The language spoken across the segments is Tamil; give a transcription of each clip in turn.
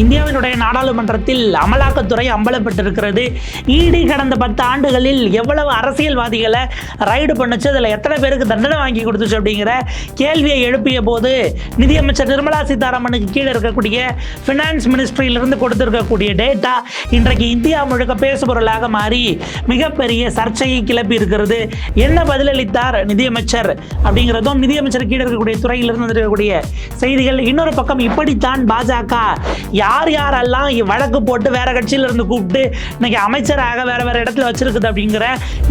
இந்தியாவினுடைய நாடாளுமன்றத்தில் அமலாக்கத்துறை அம்பலப்பட்டிருக்கிறது. இடி கடந்த பத்து ஆண்டுகளில் எவ்வளவு அரசியல்வாதிகளை ரைடு பண்ணுச்சு அதில் எத்தனை பேருக்கு தண்டனை வாங்கி கொடுத்துச்சு அப்படிங்கிற கேள்வியை எழுப்பிய போது நிதியமைச்சர் நிர்மலா சீதாராமனுக்கு கீழே இருக்கக்கூடிய ஃபினான்ஸ் மினிஸ்ட்ரியிலிருந்து கொடுத்திருக்கக்கூடிய டேட்டா இன்றைக்கு இந்தியா முழுக்க பேசுபொருளாக மாறி மிகப்பெரிய சர்ச்சையை கிளப்பி இருக்கிறது. என்ன பதிலளித்தார் நிதியமைச்சர்? அப்படிங்கிறதும் நிதியமைச்சர் கீழே இருக்கக்கூடிய துறையிலிருந்து இருக்கக்கூடிய செய்திகள். இன்னொரு பக்கம் இப்படித்தான் பாஜக யார் யாரெல்லாம் வழக்கு போட்டு வேற கட்சியில இருந்து கூப்பிட்டு இன்னைக்கு அமைச்சராக வேற வேற இடத்துல வச்சிருக்குது அப்படிங்கிற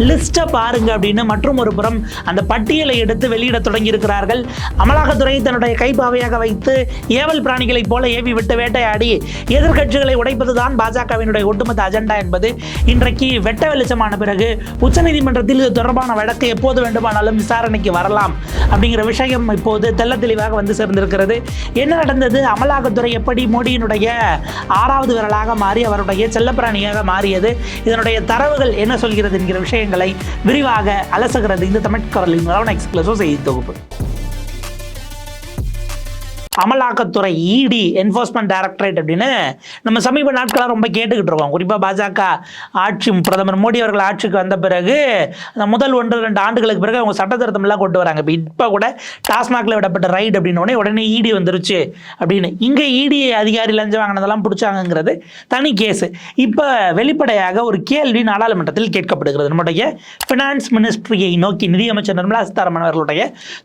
லிஸ்ட்டை பாருங்க அப்படின்னு மற்றும் ஒரு புறம் அந்த பட்டியலை எடுத்து வெளியிட தொடங்கி இருக்கிறார்கள் அமலாக்கத்துறை தன்னுடைய கைப்பாவையாக வைத்து ஏவல் பிராணிகளைப் போல ஏவி விட்டு வேட்டையாடி எதிர்க்கட்சிகளை உடைப்பதுதான் பாஜகவினுடைய ஒட்டுமொத்த அஜெண்டா என்பது. இன்றைக்கு வெட்ட வெளிச்சமான பிறகு உச்சநீதிமன்றத்தில் இது தொடர்பான வழக்கு எப்போது வேண்டுமானாலும் விசாரணைக்கு வரலாம் அப்படிங்கிற விஷயம் இப்போது தெள்ள தெளிவாக வந்து சேர்ந்திருக்கிறது. என்ன நடந்தது? அமலாக்கத்துறை எப்படி மோடியினுடைய ஆறாவது விரலாக மாறி அவருடைய செல்லப்பிராணியாக மாறியது. இதனுடைய தரவுகள் என்ன சொல்கிறது என்கிற விஷயங்களை விரிவாக அலசுகிறது இந்த தமிழ் குரலின் ரவண எக்ஸ்பிளஸோ செய்தி தொகுப்பு. அமலாக்கத்துறை இடி என்ஃபோர்ஸ்மெண்ட் டைரக்டரேட் அப்படின்னு நம்ம சமீப நாட்களாக ரொம்ப கேட்டுக்கிட்டு இருக்கோம். குறிப்பாக பாஜக ஆட்சி பிரதமர் மோடி அவர்கள் ஆட்சிக்கு வந்த பிறகு அந்த முதல் ஒன்று ரெண்டு ஆண்டுகளுக்கு பிறகு அவங்க சட்ட திருத்தம்லாம் கொண்டு வராங்க. இப்போ இப்போ கூட டாஸ்மாகில் விடப்பட்ட ரைடு அப்படின்னு உடனே இடி வந்துருச்சு அப்படின்னு. இங்கே இடி அதிகாரி லஞ்சம் வாங்கினதெல்லாம் பிடிச்சாங்கங்கிறது தனி கேஸு. இப்போ வெளிப்படையாக ஒரு கேள்வி நாடாளுமன்றத்தில் கேட்கப்படுகிறது. நம்முடைய ஃபினான்ஸ் மினிஸ்ட்ரியை நோக்கி நிதியமைச்சர் நிர்மலா சீதாராமன் அவர்களுடைய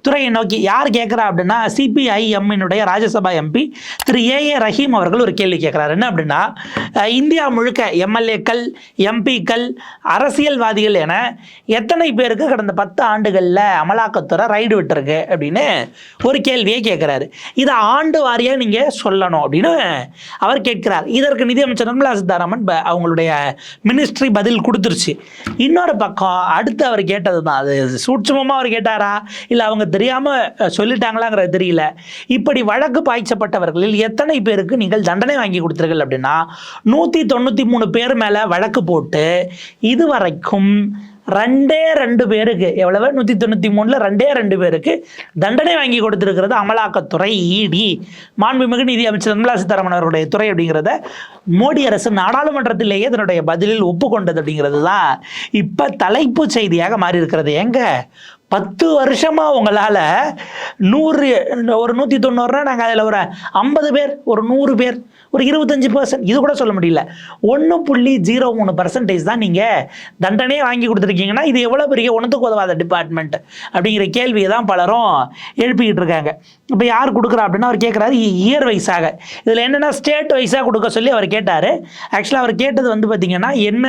துறையை நோக்கி யார் கேட்குறா அப்படின்னா சிபிஐஎம்மினுடைய ராஜ்யசபா எம்பி திரு ஏ ஏ ரஹீம் அவர்கள் ஒரு கேள்வி கேட்குறாரு. என்ன அப்படின்னா இந்தியா முழுக்க எம்எல்ஏக்கள் எம்பிக்கள் அரசியல்வாதிகள் என எத்தனை பேருக்கு கடந்த பத்து ஆண்டுகளில் அமலாக்கத்துறை ரைடு விட்டுருக்கு அப்படின்னு ஒரு கேள்வியை கேட்குறாரு. இதை ஆண்டு வாரியாக நீங்கள் சொல்லணும் அப்படின்னு அவர் கேட்கிறார். இதற்கு நிதியமைச்சர் நிர்மலா சீதாராமன் ப- அவங்களுடைய மினிஸ்ட்ரி பதில் கொடுத்துருச்சு. இன்னொரு பக்கம் அடுத்து அவர் கேட்டது தான் அது சூட்சமமாக அவர் கேட்டாரா? இல்லை அவங்க தெரியாமல் சொல்லிட்டாங்களாங்கிறது தெரியல. இப்படி வழக்கு பாய்ச்சப்பட்டவர்களில் எத்தனை பேருக்கு நீங்கள் தண்டனை வாங்கி கொடுத்தீர்கள் அப்படின்னா நூற்றி தொண்ணூற்றி மூணு பேர் மேலே வழக்கு போட்டு இதுவரைக்கும் ரெண்டே ரெண்டு பேருக்கு எவ்வளவு? நூற்றி தொண்ணூற்றி மூணில் ரெண்டே ரெண்டு பேருக்கு தண்டனை வாங்கி கொடுத்துருக்கிறது அமலாக்கத்துறை இடி மாண்புமிகு நிதி அமைச்சர் நிர்மலா சீதாராமன் அவருடைய துறை அப்படிங்கிறத மோடி அரசு நாடாளுமன்றத்திலேயே தன்னுடைய பதிலில் ஒப்புக்கொண்டது அப்படிங்கிறது தான் இப்போ தலைப்பு செய்தியாக மாறி இருக்கிறது எங்க? பத்து வருஷமாக உங்களால் நூறு ஒரு நூற்றி தொண்ணூறுனா நாங்கள் அதில் ஒரு ஐம்பது பேர் ஒரு நூறு பேர் ஒரு இருபத்தஞ்சி பர்சன்ட் இது கூட சொல்ல முடியல. ஒன்று புள்ளி ஜீரோ மூணு பர்சன்டேஜ் தான் நீங்கள் தண்டனையே வாங்கி கொடுத்துருக்கீங்கன்னா இது எவ்வளோ பெரிய ஒன்றுத்துக்கு உதவாத டிபார்ட்மெண்ட் அப்படிங்கிற கேள்வியை தான் பலரும் எழுப்பிக்கிட்டு இருக்காங்க. இப்போ யார் கொடுக்குறா அப்படின்னா அவர் கேட்குறாரு இயர் வைஸாக இதில் என்னென்னா ஸ்டேட் வைஸாக கொடுக்க சொல்லி அவர் கேட்டார். ஆக்சுவலாக அவர் கேட்டது வந்து பார்த்தீங்கன்னா என்ன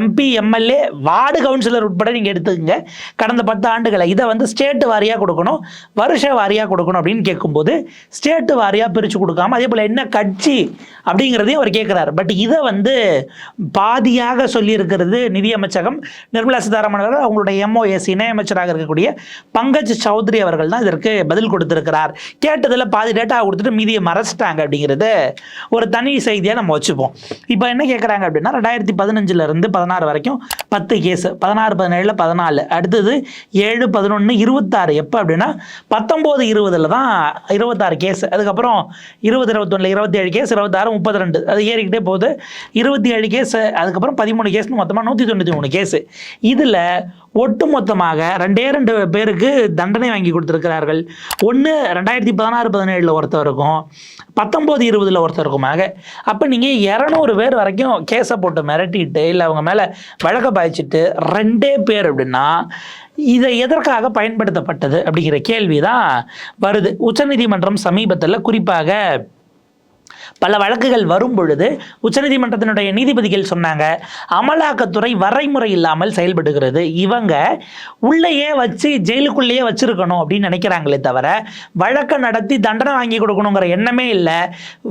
எம்பி எம்எல்ஏ வார்டு கவுன்சிலர் உட்பட நீங்கள் எடுத்துக்கங்க. கடந்த பத்து ஆண்டுகளை இதை வந்து ஸ்டேட்டு வாரியாக கொடுக்கணும் வருஷ வாரியாக கொடுக்கணும் அப்படின்னு கேட்கும்போது ஸ்டேட்டு வாரியாக பிரித்து கொடுக்காம அதே போல் என்ன கட்சி அப்படிங்கிறதையும் அவர் கேட்குறாரு. பட் இதை வந்து பாதியாக சொல்லியிருக்கிறது நிதியமைச்சகம் நிர்மலா சீதாராமன் அவர்கள். அவங்களுடைய எம்ஓஎஸ் இணையமைச்சராக இருக்கக்கூடிய பங்கஜ் சௌத்ரி அவர்கள் தான் இதற்கு பதில் கொடுத்துருக்கிறார். கேட்டதில் பாதி டேட்டா கொடுத்துட்டு மீதியை மறைச்சிட்டாங்க அப்படிங்கிறது ஒரு தனி செய்தியாக நம்ம வச்சுப்போம். இப்போ என்ன கேட்குறாங்க அப்படின்னா ரெண்டாயிரத்தி பதினஞ்சுலேருந்து பதினாறு வரைக்கும் பத்து கேஸ் பதினாறு பதினேழில் பதினாலு. அடுத்தது ஏழு பதினொன்று இருபத்தாறு. எப்போ அப்படின்னா பத்தொம்போது இருபதில் தான் இருபத்தாறு கேஸ் அதுக்கப்புறம் இருபது இருபத்தொன்னில் இருபத்தேழு கேஸ் இருபத்தாறு முப்பத்தி ரெண்டு அது ஏறிக்கிட்டே போகுது. இருபத்தி ஏழு கேஸ் அதுக்கப்புறம் பதிமூணு கேஸ்னு மொத்தமாக நூற்றி தொண்ணூற்றி மூணு கேஸு இதில் ஒட்டுமொத்தமாக ரெண்டே ரெண்டு பேருக்கு தண்டனை வாங்கி கொடுத்துருக்கிறார்கள். ஒன்று ரெண்டாயிரத்தி பதினாறு பதினேழில் ஒருத்தருக்கும் பத்தொம்போது இருபதில் ஒருத்தருக்குமாக. அப்போ நீங்கள் இரநூறு பேர் வரைக்கும் கேஸை போட்டு மிரட்டிட்டு இல்லை அவங்க மேலே வழக்க பாய்ச்சிட்டு ரெண்டே பேர் அப்படின்னா இதை எதற்காக பயன்படுத்தப்பட்டது அப்படிங்கிற கேள்வி தான் வருது. உச்சநீதிமன்றம் சமீபத்தில் குறிப்பாக பல வழக்குகள் வரும் பொழுது உச்சநீதிமன்றத்தினுடைய நீதிபதிகள் சொன்னாங்க அமலாக்கத்துறை வரைமுறை இல்லாமல் செயல்படுகிறது. இவங்க உள்ளேயே வச்சு ஜெயிலுக்குள்ளேயே வச்சிருக்கணும் அப்படின்னு நினைக்கிறாங்களே தவிர வழக்கை நடத்தி தண்டனை வாங்கி கொடுக்கணுங்கிற எண்ணமே இல்லை.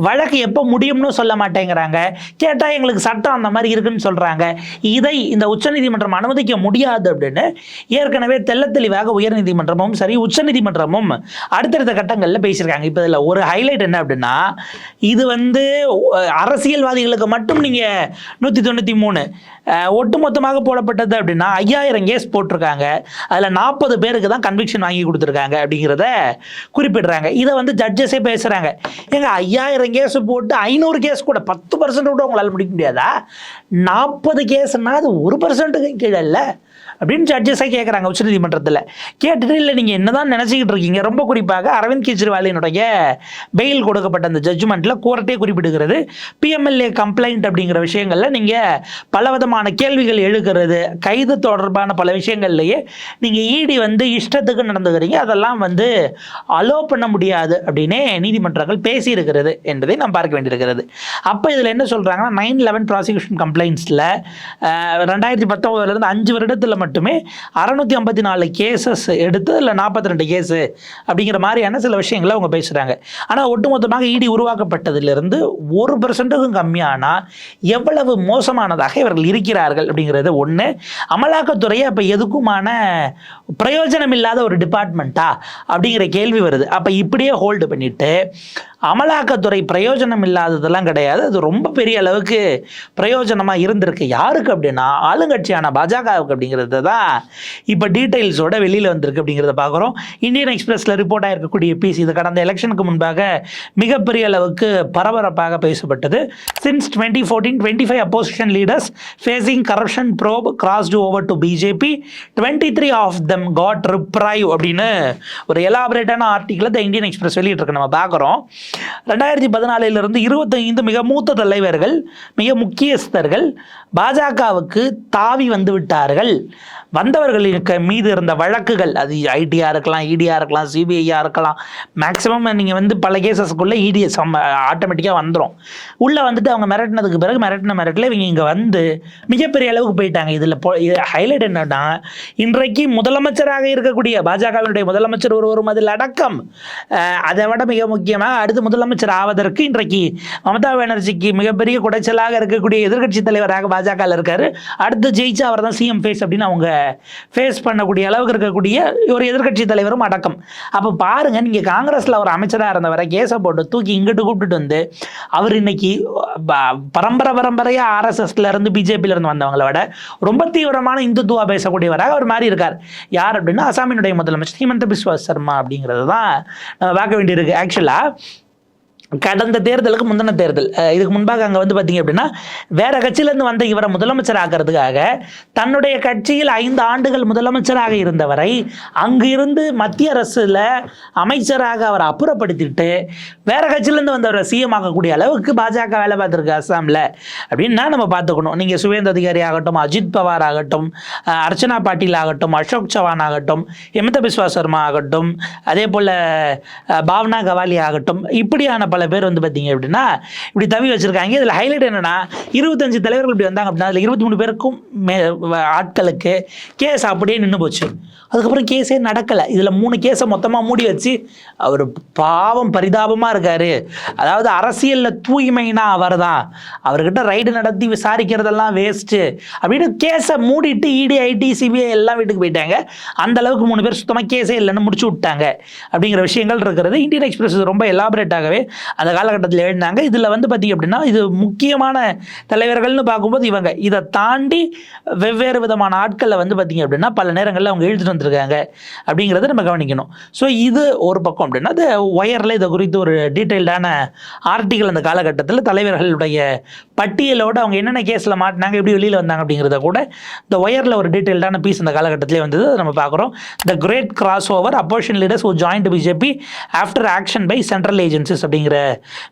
வழக்கு எப்போ முடியும்னு சொல்ல மாட்டேங்கிறாங்க. கேட்டால் எங்களுக்கு சட்டம் அந்த மாதிரி இருக்குன்னு சொல்கிறாங்க இதை இந்த உச்சநீதிமன்றம் அனுமதிக்க முடியாது அப்படின்னு ஏற்கனவே தெள்ள தெளிவாக உயர்நீதிமன்றமும் சரி உச்சநீதிமன்றமும் அடுத்தடுத்த கட்டங்களில் பேசியிருக்காங்க. இப்போ இதில் ஒரு ஹைலைட் என்ன அப்படின்னா இது வந்து அரசியல்வாதிகளுக்கு மட்டும் நீங்கள் நூற்றி தொண்ணூற்றி மூணு ஒட்டுமொத்தமாக போடப்பட்டது அப்படின்னா ஐயாயிரம் கேஸ் போட்டிருக்காங்க. அதில் நாற்பது பேருக்கு தான் கன்விக்ஷன் வாங்கி கொடுத்துருக்காங்க அப்படிங்கிறத குறிப்பிடுறாங்க. இதை வந்து ஜட்ஜஸே பேசுகிறாங்க ஏங்க ஐயாயிரம் கேஸ் போட்டு ஐநூறு கேஸ் கூட பத்து பர்சன்ட் கூட உங்களால் முடிக்க முடியாதா? நாற்பது கேஸ்னால் அது ஒரு பர்சன்ட்டுக்கு கீழே இல்லை. அப்படின்னு ஜட்ஜஸாக கேட்குறாங்க உச்சநீதிமன்றத்தில். கேட்டுட்டு இல்லை நீங்கள் என்னதான் நினச்சிக்கிட்டு இருக்கீங்க? ரொம்ப குறிப்பாக அரவிந்த் கெஜ்ரிவாலினுடைய பெயில் கொடுக்கப்பட்ட அந்த ஜட்ஜ்மெண்ட்டில் கோர்ட்டே குறிப்பிடுகிறது. பிஎம்எல்ஏ கம்ப்ளைண்ட் அப்படிங்கிற விஷயங்களில் நீங்கள் பலவிதமான கேள்விகள் எழுகிறது. கைது தொடர்பான பல விஷயங்கள்லையே நீங்கள் ஈடி வந்து இஷ்டத்துக்கு நடந்துக்கிறீங்க. அதெல்லாம் வந்து அலோ பண்ண முடியாது அப்படின்னே நீதிமன்றங்கள் பேசியிருக்கிறது என்பதை நாம் பார்க்க வேண்டியிருக்கிறது. அப்போ இதில் என்ன சொல்கிறாங்கன்னா நைன் லெவன் ப்ராசிக்யூஷன் கம்ப்ளைண்ட்ஸில் ரெண்டாயிரத்தி பத்தொம்போதுலேருந்து அஞ்சு வருடத்தில் மட்டுமே அறநூற்றி ஐம்பத்தி நாலு கேசஸ் எடுத்து இல்லை நாற்பத்தி ரெண்டு கேஸு அப்படிங்கிற மாதிரியான சில விஷயங்களை அவங்க பேசுகிறாங்க ஆனால் ஒட்டுமொத்தமாக இடி உருவாக்கப்பட்டதிலிருந்து ஒரு பர்சன்ட்டுக்கும் கம்மியானால் எவ்வளவு மோசமானதாக இவர்கள் இருக்கிறார்கள் அப்படிங்கிறது ஒன்று அமலாக்கத்துறையை அப்போ எதுக்குமான பிரயோஜனம் இல்லாத ஒரு டிபார்ட்மெண்ட்டா அப்படிங்கிற கேள்வி வருது. அப்போ இப்படியே ஹோல்டு பண்ணிவிட்டு அமலாக்கத்துறை பிரயோஜனம் இல்லாததெல்லாம் கிடையாது. அது ரொம்ப பெரிய அளவுக்கு பிரயோஜனமாக இருந்திருக்கு. யாருக்கு அப்படின்னா ஆளுங்கட்சியான பாஜகவுக்கு அப்படிங்கிறது தான் இப்போ டீட்டெயில்ஸோட வெளியில் வந்திருக்கு அப்படிங்கிறத பார்க்குறோம். இந்தியன் எக்ஸ்பிரஸில் ரிப்போர்ட் ஆகிருக்கக்கூடிய பீஸ் இது கடந்த எலெக்ஷனுக்கு முன்பாக மிகப்பெரிய அளவுக்கு பரபரப்பாக பேசப்பட்டது. Since twenty fourteen twenty five opposition leaders facing corruption probe crossed over to BJP twenty three of them got reprieve அப்படின்னு ஒரு எலாபரேட்டான ஆர்டிக்கிள் த இந்தியன் எக்ஸ்பிரஸ் வெளியிட்டிருக்கு. நம்ம பார்க்குறோம். ரெண்டாயிரத்தி பதினாலிலிருந்து இருபத்தைந்து மிக மூத்த தலைவர்கள் மிக முக்கியஸ்தர்கள் பாஜகவுக்கு தாவி வந்து விட்டார்கள். வந்தவர்களுக்கு மீது இருந்த வழக்குகள் அது ஐடியாக இருக்கலாம் இடியாக இருக்கலாம் சிபிஐயா இருக்கலாம் மேக்ஸிமம் நீங்கள் வந்து பல கேசஸ்க்குள்ளே இடி ஆட்டோமேட்டிக்காக வந்துடும் உள்ளே வந்துட்டு அவங்க மிரட்டினதுக்கு பிறகு மிரட்டின மிரட்டில் இவங்க இங்கே வந்து மிகப்பெரிய அளவுக்கு போயிட்டாங்க. இதில் ஹைலைட் என்னன்னா இன்றைக்கு முதலமைச்சராக இருக்கக்கூடிய பாஜகவினுடைய முதலமைச்சர் ஒருவரும் அதில் அடக்கம். அதை விட மிக முக்கியமாக அடுத்து முதலமைச்சர் ஆவதற்கு இன்றைக்கு மமதா பானர்ஜிக்கு மிகப்பெரிய குடைச்சலாக இருக்கக்கூடிய எதிர்க்கட்சி தலைவராக பாஜகவில் இருக்காரு. அடுத்து ஜெயிச்சா அவர் தான் சிஎம் ஃபேஸ் அப்படின்னு அவங்க ஃபேஸ் பண்ணக்கூடிய அளவுக்கு இருக்கக்கூடிய ஒரு எதிர்க்கட்சி தலைவரும் அடக்கம். அப்போ பாருங்க நீங்க காங்கிரஸ்ல ஒரு அமைச்சராக இருந்தவரை கேஸை போட்டு தூக்கி இங்கிட்டு கூப்பிட்டுட்டு வந்து அவர் இன்னைக்கு ப- பரம்பரை பரம்பரையா ஆர்எஸ்எஸ்ல இருந்து பிஜேபியில இருந்து வந்தவங்களை விட ரொம்ப தீவிரமான இந்துத்துவா பேசக்கூடியவராக அவர் மாறி இருக்கார். யார் அப்படின்னா அசாமினுடைய முதலமைச்சர் ஹிமந்த பிஸ்வா சர்மா அப்படிங்கிறது தான் நம்ம பார்க்க வேண்டியிருக்கு. ஆக்சுவலாக கடந்த தேர்தலுக்கு முந்தின தேர்தல். இதுக்கு முன்பாக அங்கே வந்து பார்த்தீங்க அப்படின்னா வேற கட்சியிலேருந்து வந்த இவரை முதலமைச்சர் ஆக்கிறதுக்காக தன்னுடைய கட்சியில் ஐந்து ஆண்டுகள் முதலமைச்சராக இருந்தவரை அங்கிருந்து மத்திய அரசில் அமைச்சராக அவரை அப்புறப்படுத்திட்டு வேற கட்சியிலேருந்து வந்தவரை சிஎம் ஆகக்கூடிய அளவுக்கு பாஜக வேலை பார்த்துருக்கு அஸ்ஸாமில். அப்படின்னா நம்ம பார்த்துக்கணும். நீங்கள் சுவேந்த அதிகாரி ஆகட்டும் அஜித் பவார் ஆகட்டும் அர்ச்சனா பாட்டீல் ஆகட்டும் அசோக் சவான் ஆகட்டும் ஹிமந்த பிஸ்வா சர்மா ஆகட்டும் அதே போல் பாவனா கவாலி ஆகட்டும் இப்படியான பல பேர் வந்து பார்த்தீங்க அப்படின்னா இப்படி தவி வச்சிருக்காங்க. இதில் ஹைலைட் என்னென்னா இருபத்தஞ்சு தலைவர்கள் இப்படி வந்தாங்க அப்படின்னா அதில் இருபத்தி மூணு பேருக்கும் மே ஆட்களுக்கு கேஸ் அப்படியே நின்று போச்சு. அதுக்கப்புறம் கேஸே நடக்கலை. இதில் மூணு கேஸை மொத்தமாக மூடி வச்சு அவர் பாவம் பரிதாபமாக இருக்காரு. அதாவது அரசியலில் தூய்மைனா அவர் தான் அவர்கிட்ட ரைடு நடத்தி விசாரிக்கிறதெல்லாம் வேஸ்ட்டு அப்படின்னு கேஸை மூடிட்டு இடிஐடி இடி ஐடி சிபிஐ எல்லாம் வீட்டுக்கு போயிட்டாங்க. அந்த அளவுக்கு மூணு பேர் சுத்தமாக கேஸே இல்லைன்னு முடிச்சு விட்டாங்க. அப்படிங்கிற விஷயங்கள் இருக்கிறது. இந்தியன் எக்ஸ்பிரஸ் ரொம்ப எலாபரேட்டாகவே அந்த காலகட்டத்தில் எழுதினாங்க. இதில் வந்து பார்த்திங்க அப்படின்னா இது முக்கியமான தலைவர்கள்னு பார்க்கும்போது இவங்க. இதை தாண்டி வெவ்வேறு விதமான ஆட்களை வந்து பார்த்திங்க அப்படின்னா பல நேரங்களில் அவங்க எழுதிட்டு வந்திருக்காங்க அப்படிங்கிறத நம்ம கவனிக்கணும். ஸோ இது ஒரு பக்கம் அப்படின்னா அது ஒயரில் இதை குறித்து ஒரு டீட்டெயில்டான ஆர்டிக்கல் அந்த காலகட்டத்தில் தலைவர்களுடைய பட்டியலோடு அவங்க என்னென்ன கேஸில் மாட்டினாங்க எப்படி வெளியில் வந்தாங்க அப்படிங்கிறத கூட இந்த ஒயரில் ஒரு டீட்டெயில்டான பீஸ் அந்த காலகட்டத்திலே வந்தது. அதை நம்ம பார்க்குறோம். The great cross over opposition leaders who joined BJP after action by central agencies அப்படிங்கிற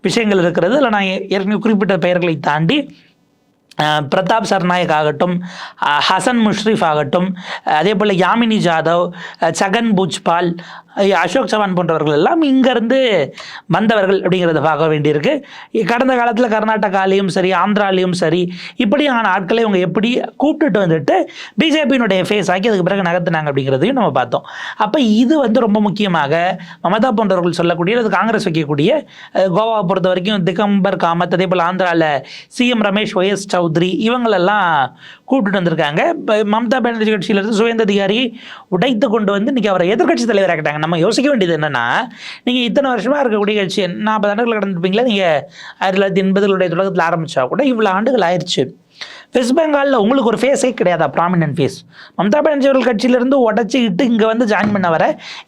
விஷயங்கள் இருக்கிறது. இல்லை நான் ஏற்கனவே குறிப்பிட்ட பெயர்களை தாண்டி அஹ், பிரதாப் சர்நாயக் ஆகட்டும் அஹ், ஹசன் முஷ்ரிஃப் ஆகட்டும் அதே போல் யாமினி ஜாதவ் அஹ், சகன் பூஜ்பால் அசோக் சவான் போன்றவர்கள் எல்லாம் இங்கேருந்து வந்தவர்கள் அப்படிங்கிறத பார்க்க வேண்டியிருக்கு. கடந்த காலத்தில் கர்நாடகாலையும் சரி ஆந்திராலையும் சரி இப்படியான ஆட்களை இவங்க எப்படி கூப்பிட்டுட்டு வந்துட்டு பிஜேபியினுடைய ஃபேஸ் ஆக்கி அதுக்கு பிறகு நகர்த்தினாங்க அப்படிங்கிறதையும் நம்ம பார்த்தோம். அப்போ இது வந்து ரொம்ப முக்கியமாக மமதா போன்றவர்கள் சொல்லக்கூடிய அது காங்கிரஸ் வைக்கக்கூடிய கோவாவை பொறுத்த வரைக்கும் திகம்பர் காமத் அதே போல் ஆந்திராவில் சிஎம் ரமேஷ் ஒய்எஸ் சௌத்ரி இவங்களெல்லாம் கூப்பிட்டுட்டு வந்திருக்காங்க. இப்போ மம்தா பானர்ஜி கட்சியிலிருந்து சுயந்த அதிகாரி உடைத்து கொண்டு வந்து இன்றைக்கி அவரை எதிர்க்கட்சி தலைவர் நம்ம யோசிக்க வேண்டியது என்னென்னா நீங்கள் இத்தனை வருஷமாக இருக்கக்கூடிய கட்சி நாற்பது ஆண்டுகள் கடந்துருப்பீங்களா? நீங்கள் ஆயிரத்தி தொள்ளாயிரத்தி எண்பதுகளுடைய தொடக்கத்தில் ஆரம்பித்தா கூட இவ்வளோ ஆண்டுகள் ஆயிடுச்சு வெஸ்ட் பெங்காலில் உங்களுக்கு ஒரு ஃபேஸே கிடையாதா? ப்ராமினன்ட் ஃபேஸ் மம்தா பானர்ஜி அவர்கள் கட்சியிலேருந்து உடச்சிக்கிட்டு இங்கே வந்து ஜாயின் பண்ண வர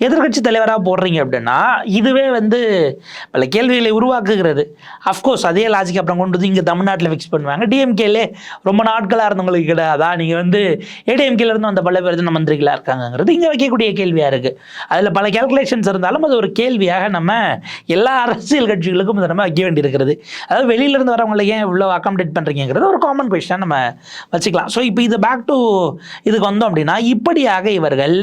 எதிர்கட்சி தலைவராக போடுறீங்க அப்படின்னா இதுவே வந்து பல கேள்விகளை உருவாக்குகிறது. அஃப்கோர்ஸ் அதே லாஜிக் அப்புறம் கொண்டு வந்து இங்கே தமிழ்நாட்டில் ஃபிக்ஸ் பண்ணுவாங்க. டிஎம்கேலே ரொம்ப நாட்களாக இருந்தவங்களுக்கு கிடையாதா? நீங்கள் வந்து ஏடிஎம்கேலேருந்து வந்த பல பேர் தான் மந்திரிகளாக இருக்காங்கங்கிறது இங்கே வைக்கக்கூடிய கேள்வியாக இருக்குது அதில் பல கேல்குலேஷன்ஸ் இருந்தாலும் அது ஒரு கேள்வியாக நம்ம எல்லா அரசியல் கட்சிகளுக்கும் இதை நம்ம வைக்க வேண்டியிருக்கிறது. அதாவது வெளியிலேருந்து வரவங்களை ஏன் இவ்வளோ அகாமடேட் பண்ணுறீங்கிறது ஒரு காமன் கொஸ்டின் நம்ம வச்சுக்கலாம். ஸோ இப்போ இது பேக் டு இதுக்கு வந்தோம் அப்படின்னா இப்படியாக இவர்கள்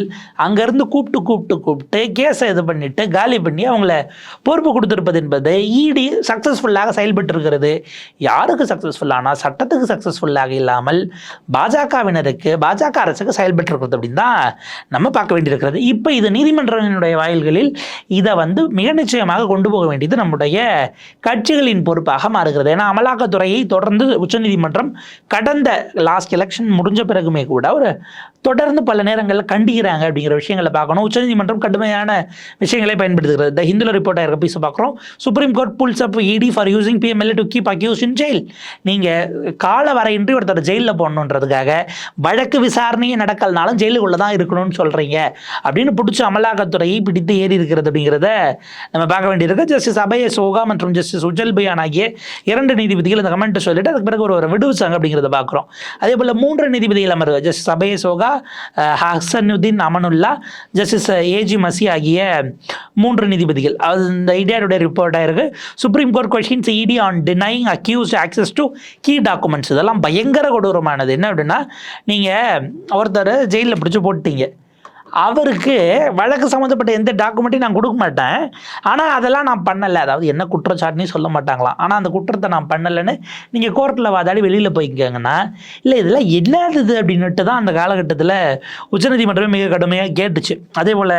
அங்கேருந்து கூப்பிட்டு கூப்பிட்டு கூப்பிட்டு கேஸை இது பண்ணிட்டு காலி பண்ணி அவங்கள பொறுப்பு கொடுத்துருப்பது என்பது இடி சக்ஸஸ்ஃபுல்லாக செயல்பட்டு இருக்கிறது யாருக்கு சக்ஸஸ்ஃபுல்லானா சட்டத்துக்கு சக்ஸஸ்ஃபுல்லாக இல்லாமல் பாஜகவினருக்கு பாஜக அரசுக்கு செயல்பட்டு இருக்கிறது அப்படின்னு தான் நம்ம பார்க்க வேண்டியிருக்கிறது. இப்போ இது நீதிமன்றத்தினுடைய வாயில்களில் இதை வந்து மிக நிச்சயமாக கொண்டு போக வேண்டியது நம்முடைய கட்சிகளின் பொறுப்பாக மாறுகிறது. ஏன்னா அமலாக்கத்துறையை தொடர்ந்து உச்சநீதிமன்றம் கடந்த லாஸ்ட் எலெக்ஷன் முடிஞ்ச பிறகுமே கூட ஒரு தொடர்ந்து பல நேரங்களில் கண்டிக்கிறாங்க அப்படிங்கிற விஷயங்களை பார்க்கணும். உச்சநீதிமன்றம் கடுமையான விஷயங்களை பயன்படுத்துகிறது. த ஹிந்துல ரிப்போர்ட்டாக இருக்க பீஸை பார்க்குறோம். Supreme court pulls up ED for using PMLA to keep accused in jail நீங்கள் கால வரையின்றி ஒருத்தர் ஜெயிலில் போடணுன்றதுக்காக வழக்கு விசாரணையே நடக்கலனாலும் ஜெயிலுக்குள்ளே தான் இருக்கணும்னு சொல்கிறீங்க அப்படின்னு பிடிச்சி அமலாக்கத்துறையை பிடித்து ஏறி இருக்கிறது அப்படிங்கிறத நம்ம பார்க்க வேண்டியிருக்கு. ஜஸ்டிஸ் அபய சோகா மற்றும் ஜஸ்டிஸ் உஜல் பயான் ஆகிய இரண்டு நீதிபதிகள் இந்த கமெண்ட்டை சொல்லிட்டு அதுக்கு பிறகு ஒரு ஒரு விடுவிச்சாங்க அப்படிங்கிறத பார்க்குறோம். அதே போல் மூன்று நீதிபதிகள் அமர்வு justice Abhay சோகா Hasanuddin Amanullah justice A G Masih ஆகிய மூன்று நீதிபதிகள். அது இந்த இடியாருடைய ரிப்போர்ட்டாக இருக்குது Supreme Court questions ED on denying accused access to key documents இதெல்லாம் பயங்கர கொடூரமானது. என்ன அப்படின்னா நீங்கள் ஒருத்தர் ஜெயிலில் பிடிச்சி போட்டீங்க அவருக்கு வழக்கு சம்மந்தப்பட்ட எந்த டாக்குமெண்ட்டையும் நான் கொடுக்க மாட்டேன். ஆனால் அதெல்லாம் நான் பண்ணலை. அதாவது என்ன குற்றச்சாட்டுன்னு சொல்ல மாட்டாங்களாம். ஆனால் அந்த குற்றத்தை நான் பண்ணலைன்னு நீங்கள் கோர்ட்டில் வாதாடி வெளியில் போய்க்கங்கன்னா இல்லை இதெல்லாம் என்னது அப்படின்னுட்டு தான் அந்த காலகட்டத்தில் உச்சநீதிமன்றமே மிக கடுமையாக கேட்டுச்சு. அதே போல்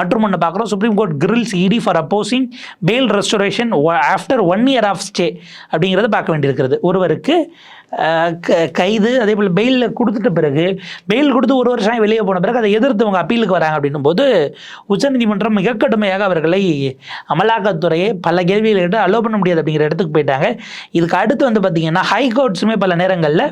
மற்றும் ஒன்று பார்க்குறோம். Supreme Court grills ED for opposing bail restoration after one year of stay அப்படிங்கிறத பார்க்க வேண்டியிருக்கிறது. ஒருவருக்கு கைது அதே போல் பெயிலில் கொடுத்துட்ட பிறகு பெயில் கொடுத்து ஒரு வருஷம் வெளியே போன பிறகு அதை எதிர்த்து அவங்க அப்பீலுக்கு வராங்க அப்படின்னும் போது உச்சநீதிமன்றம் மிக கடுமையாக அவர்களை அமலாக்கத்துறையை பல கேள்விகளை அலோ அலோவ் பண்ண முடியாது அப்படிங்கிற இடத்துக்கு போயிட்டாங்க. இதுக்கு அடுத்து வந்து பார்த்திங்கன்னா ஹைகோர்ட்ஸுமே பல நேரங்களில்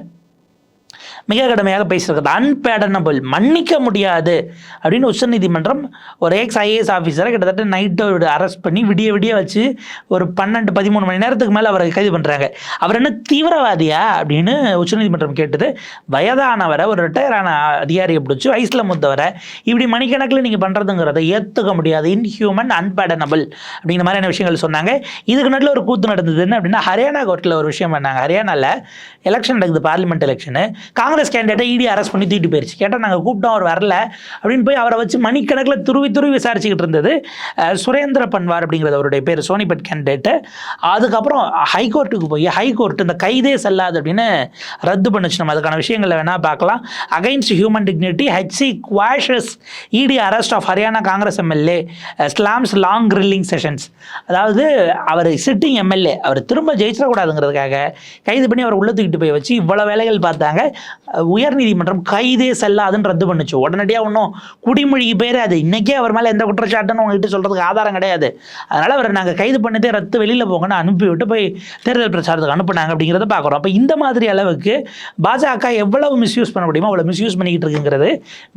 மிக கடுமையாக பேசியிருக்கிறது. அன்பேடனபிள் மன்னிக்க முடியாது. அப்படின்னு உச்சநீதிமன்றம் ஒரு எக்ஸ் ஐஏஎஸ் ஆஃபீஸரை கிட்டத்தட்ட நைட்டு அரெஸ்ட் பண்ணி விடிய விடிய வச்சு ஒரு பன்னெண்டு பதிமூணு மணி நேரத்துக்கு மேலே அவரை கைது பண்ணுறாங்க அவர் என்ன தீவிரவாதியா? அப்படின்னு உச்சநீதிமன்றம் கேட்டது. வயதானவரை ஒரு ரிட்டையரான அதிகாரியை பிடிச்சி வயசில் முத்தவரை இப்படி மணிக்கணக்கில் நீங்கள் பண்ணுறதுங்கிறத ஏற்றுக்க முடியாது. இன்ஹியூமன் அன்பேடனபிள் அப்படிங்கிற மாதிரியான விஷயங்கள் சொன்னாங்க. இதுக்கு நடுவில் ஒரு கூத்து நடந்தது. என்ன அப்படின்னா ஹரியானா கோர்ட்டில் ஒரு விஷயம் பண்ணாங்க. ஹரியானாவில் எலெக்ஷன் நடக்குது பார்லிமெண்ட் எலெக்ஷனு காங்கிரஸ் காங்கிரஸ் கேண்டிடேட்டை இடி அரெஸ்ட் பண்ணி தூக்கிட்டு போயிருச்சு. கேட்டால் நாங்கள் கூப்பிட்டோம் அவர் வரல அப்படின்னு போய் அவரை வச்சு மணிக்கணக்கில் துருவி துருவி விசாரிச்சுக்கிட்டு இருந்தது. சுரேந்திர பன்வார் அப்படிங்கிறது அவருடைய பேர் சோனிபட் கேண்டிடேட்டு. அதுக்கப்புறம் ஹைகோர்ட்டுக்கு போய் ஹைகோர்ட் இந்த கைதே செல்லாது அப்படின்னு ரத்து பண்ணுச்சு. நம்ம அதுக்கான விஷயங்களை வேணால் பார்க்கலாம். Against human dignity HC quashes ED arrest of Haryana Congress MLA slams long grilling sessions அதாவது அவர் சிட்டிங் எம்எல்ஏ அவர் திரும்ப ஜெயிச்சிடக்கூடாதுங்கிறதுக்காக கைது பண்ணி அவர் உள்ளே தூக்கிட்டு போய் வச்சு இவ்வளோ வேலைகள் பார்த்தாங்க. உயர்நீதிமன்றம் கைதே செல்லாதுன்னு ரத்து பண்ணுச்சு. உடனடியாக ஒன்றும் குடிமொழிக்கு பேர் அது. இன்னைக்கே அவர் மேலே எந்த குற்றச்சாட்டுன்னு உங்கள்கிட்ட சொல்கிறதுக்கு ஆதாரம் கிடையாது. அதனால் அவரை நாங்கள் கைது பண்ணிட்டே ரத்து வெளியில் போங்கன்னு அனுப்பிவிட்டு போய் தேர்தல் பிரச்சாரத்துக்கு அனுப்புனாங்க அப்படிங்கிறத பார்க்குறோம் அப்போ இந்த மாதிரி அளவுக்கு பாஜக எவ்வளவு மிஸ்யூஸ் பண்ண முடியுமோ அவ்வளோ மிஸ்யூஸ் பண்ணிக்கிட்டு இருக்குங்கிறது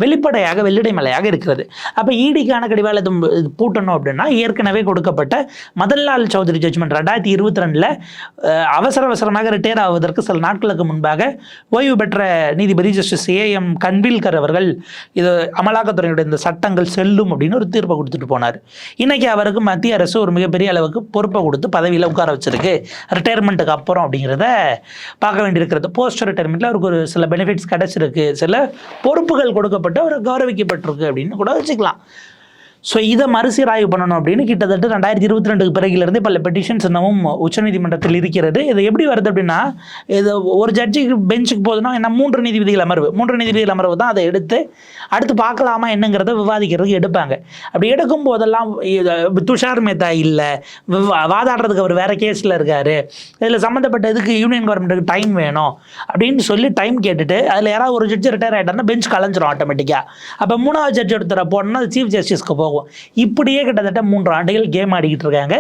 வெளிப்படையாக வெள்ளிடை மலையாக இருக்கிறது. அப்போ ஈடிக்கான கடிவாளத்தை பூட்டணும் அப்படின்னா ஏற்கனவே கொடுக்கப்பட்ட மதன்லால் சௌத்ரி ஜட்ஜ்மெண்ட் ரெண்டாயிரத்தி இருபத்தி ரெண்டில் அவசர அவசரமாக ரிட்டையர் ஆவதற்கு சில நாட்களுக்கு முன்பாக ஓய்வு பெற்ற நீதிபதி ஜஸ்டிஸ் ஏஎம் கன்வில்கர் அவர்கள் இது அமலாக்கத்துறையுடைய இந்த சட்டங்கள் செல்லும் அப்படின்னு ஒரு தீர்ப்பை கொடுத்துட்டு போனார். இன்றைக்கி அவருக்கு மத்திய அரசு ஒரு மிகப்பெரிய அளவுக்கு பொறுப்பை கொடுத்து பதவியில் உட்கார வச்சிருக்கு. ரிட்டையர்மெண்ட்டுக்கு அப்புறம் அப்படிங்கிறத பார்க்க வேண்டியிருக்கிறது. போஸ்ட் ரிட்டையர்மெண்ட்டில் அவருக்கு ஒரு சில பெனிஃபிட்ஸ் கிடைச்சிருக்கு. சில பொறுப்புகள் கொடுக்கப்பட்டு அவர் கௌரவிக்கப்பட்டிருக்கு அப்படின்னு கூட வச்சுக்கலாம். ஸோ இதை மறுசீராய்வு பண்ணணும் அப்படின்னு கிட்டத்தட்ட ரெண்டாயிரத்தி இருபத்தி ரெண்டுக்கு பிறகிலிருந்து பல பெட்டிஷன்ஸ் இன்னமும் உச்சநீதிமன்றத்தில் இருக்கிறது. இது எப்படி வருது அப்படின்னா இது ஒரு ஜட்ஜுக்கு பெஞ்சுக்கு போதுன்னா என்ன? மூன்று நீதிபதிகள் அமர்வு. மூன்று நீதிபதிகள் அமர்வு தான் அதை எடுத்து அடுத்து பார்க்கலாமா என்னங்கிறத விவாதிக்கிறதுக்கு எடுப்பாங்க. அப்படி எடுக்கும் போதெல்லாம் துஷார் மேத்தா இல்லை வாதாடுறதுக்கு அவர் வேற கேஸில் இருக்காரு. இதில் சம்மந்தப்பட்ட இதுக்கு யூனியன் கவர்மெண்ட்டுக்கு டைம் வேணும் அப்படின்னு சொல்லி டைம் கேட்டுட்டு அதில் யாராவது ஒரு ஜட்ஜ் ரிட்டையர் ஆகிட்டாருன்னா பெஞ்ச் கலைஞ்சிரும் ஆட்டோமேட்டிக்காக அப்போ மூணாவது ஜட்ஜ் ஒருத்தரை போடணும்னா அது சீஃப் ஜஸ்டிஸ்க்கு போகும். போகும் இப்படியே கிட்டத்தட்ட மூன்று ஆண்டுகள் கேம் ஆடிக்கிட்டு இருக்காங்க.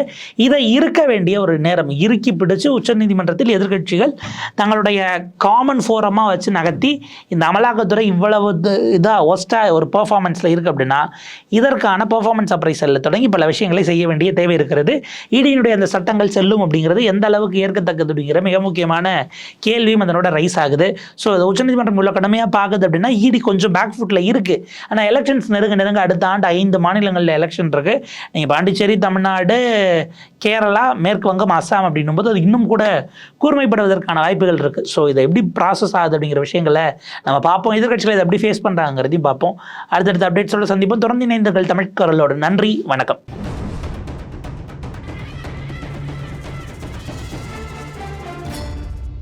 இதை இருக்க வேண்டிய ஒரு நேரம் இறுக்கி பிடிச்சு உச்சநீதிமன்றத்தில் எதிர்கட்சிகள் தங்களுடைய காமன் ஃபோரமாக வச்சு நகர்த்தி இந்த அமலாக்கத்துறை இவ்வளவு இதாக ஒஸ்ட்டாக ஒரு பர்ஃபார்மன்ஸில் இருக்குது அப்படின்னா இதற்கான பர்ஃபார்மன்ஸ் அப்ரைசலில் தொடங்கி பல விஷயங்களை செய்ய வேண்டிய தேவை இருக்கிறது. இடியினுடைய அந்த சட்டங்கள் செல்லும் அப்படிங்கிறது எந்த அளவுக்கு ஏற்கத்தக்கது அப்படிங்கிற மிக முக்கியமான கேள்வியும் அதனோட ரைஸ் ஆகுது. ஸோ அது உச்சநீதிமன்றம் இவ்வளோ கடமையாக பார்க்குது அப்படின்னா இடி கொஞ்சம் பேக் ஃபுட்டில் இருக்குது ஆனால் எலெக்ஷன்ஸ் நெருங்க நெருங்க அடுத்த ஆண்டு ஐந்து மாநில மாநிலங்களில் எலெக்ஷன் இருக்குது நீங்கள் பாண்டிச்சேரி தமிழ்நாடு கேரளா மேற்கு வங்கம் அஸ்ஸாம் அப்படின்னும் போது அது இன்னும் கூட கூர்மைப்படுவதற்கான வாய்ப்புகள் இருக்குது ஸோ இதை எப்படி ப்ராசஸ் ஆகுது அப்படிங்கிற விஷயங்களை நம்ம பார்ப்போம். எதிர்கட்சிகள் இதை எப்படி ஃபேஸ் பண்ணுறாங்கிறதையும் பார்ப்போம். அடுத்தடுத்த அப்டேட்ஸோட சந்திப்போம். தொடர்ந்து இணைந்தர்கள் தமிழ் நன்றி வணக்கம்.